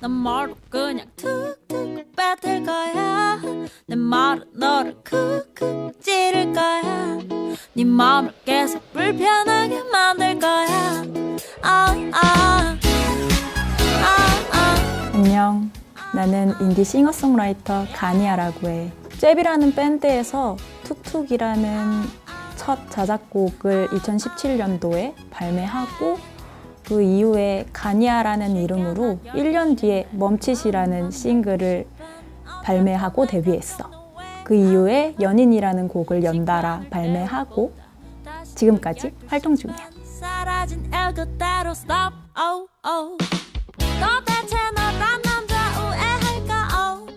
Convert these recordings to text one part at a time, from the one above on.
난 말로 그냥 툭툭 뱉을 거야 내 말은 너를 쿡쿡 찌를 거야 네 맘을 계속 불편하게 만들 거야 아, 아, 아, 아. 안녕. 나는 인디 싱어송라이터 가니아라고 해. 잽이라는 밴드에서 툭툭이라는 첫 자작곡을 2017년도에 발매하고 그 이후에 가니아라는 이름으로 1년 뒤에 멈칫이라는 싱글을 발매하고 데뷔했어. 그 이후에 연인이라는 곡을 연달아 발매하고 지금까지 활동 중이야. oh oh 도대체 너란 남자 우애할까 oh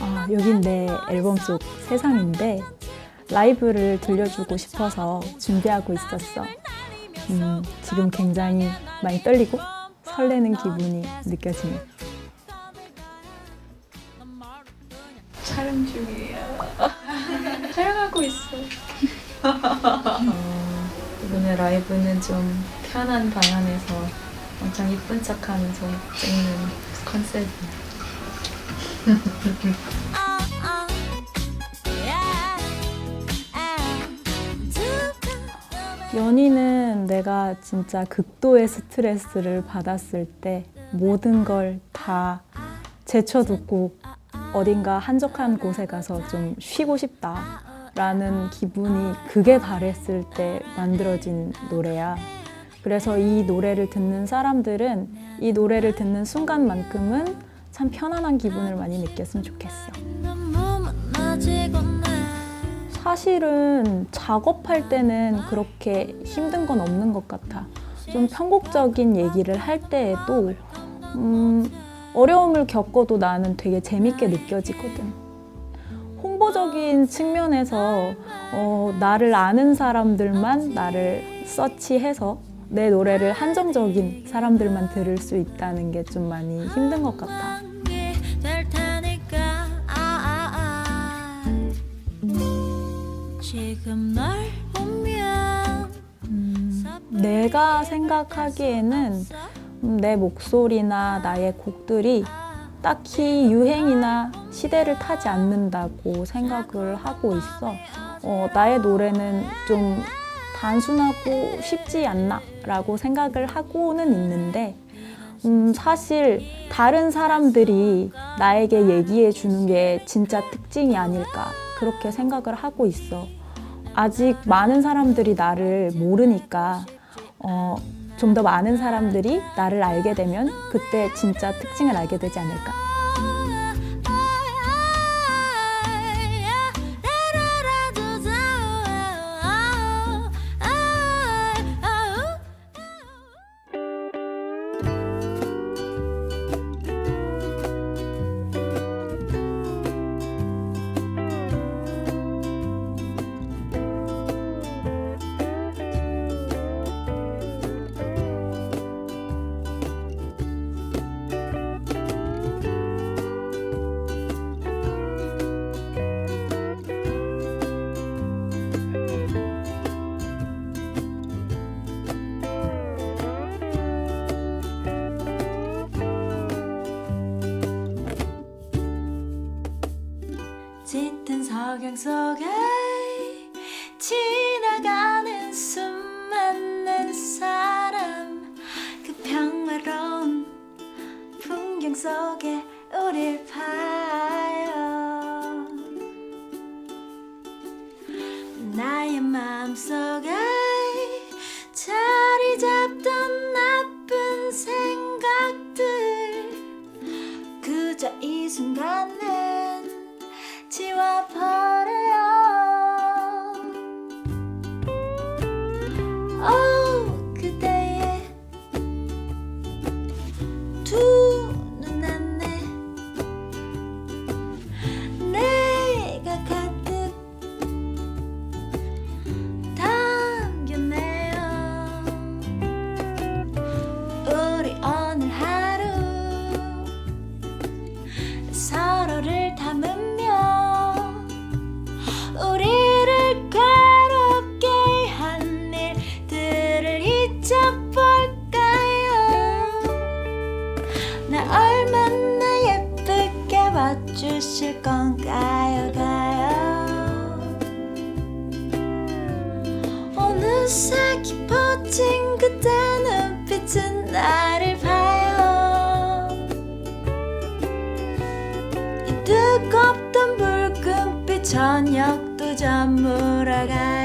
아, 여긴 내 앨범 속 세상인데 라이브를 들려주고 싶어서 준비하고 있었어. 음, 지금 굉장히 많이 떨리고 설레는 기분이 느껴지네. 촬영 중이에요. 촬영하고 있어. 이번에 라이브는 좀 편한 방안에서 엄청 이쁜 척하면서 찍는 yeah yeah 연희는 내가 진짜 극도의 스트레스를 받았을 때 모든 걸 다 제쳐두고 어딘가 한적한 곳에 가서 좀 쉬고 싶다라는 기분이 극에 달했을 때 만들어진 노래야. 그래서 이 노래를 듣는 사람들은 이 노래를 듣는 순간만큼은 참 편안한 기분을 많이 느꼈으면 좋겠어. 사실은 작업할 때는 그렇게 힘든 건 없는 것 같아. 좀 편곡적인 얘기를 할 때에도 음, 어려움을 겪어도 나는 되게 재밌게 느껴지거든. 홍보적인 측면에서 어, 나를 아는 사람들만 나를 서치해서 내 노래를 한정적인 사람들만 들을 수 있다는 게 좀 많이 힘든 것 같아. 지금 널 보면 내가 생각하기에는 음, 내 목소리나 나의 곡들이 딱히 유행이나 시대를 타지 않는다고 생각을 하고 있어. 어, 나의 노래는 좀 단순하고 쉽지 않나라고 생각을 하고는 있는데, 음, 사실 다른 사람들이 나에게 얘기해 주는 게 진짜 특징이 아닐까 그렇게 생각을 하고 있어. 아직 많은 사람들이 나를 모르니까 어, 좀 더 많은 사람들이 나를 알게 되면 그때 진짜 특징을 알게 되지 않을까. 석양 속에 지나가는 수많은 사람 그 평화로운 풍경 속에 우릴 봐요. 나의 마음속에 자리 잡던 나쁜 생각들 그저 이 순간은 지워버 무사히 퍼진 그대 눈빛은 나를 봐요. 이 뜨겁던 붉은빛 저녁도 저물어가요.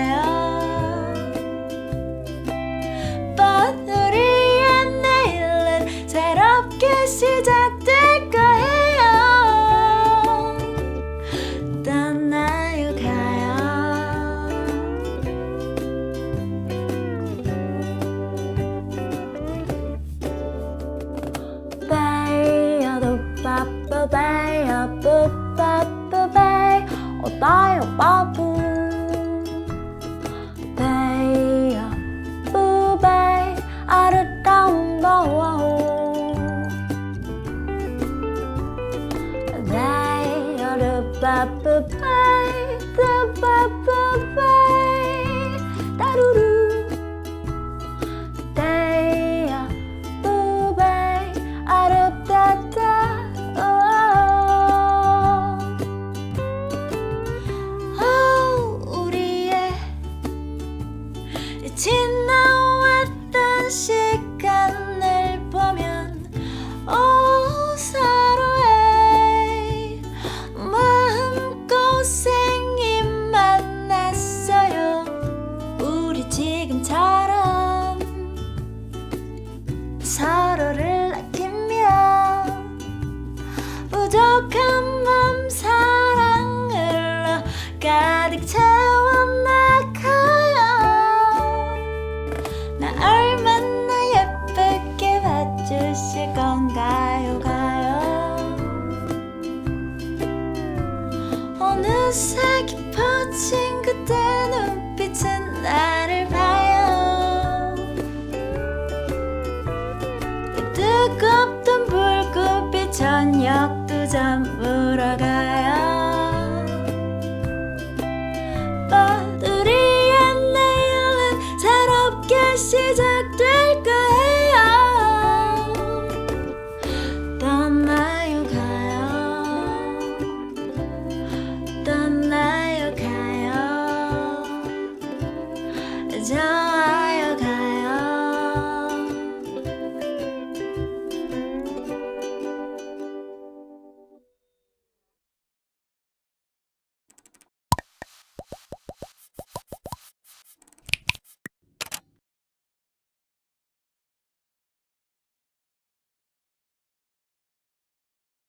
사랑 뜨겁던 불꽃빛 저녁도 잠물어가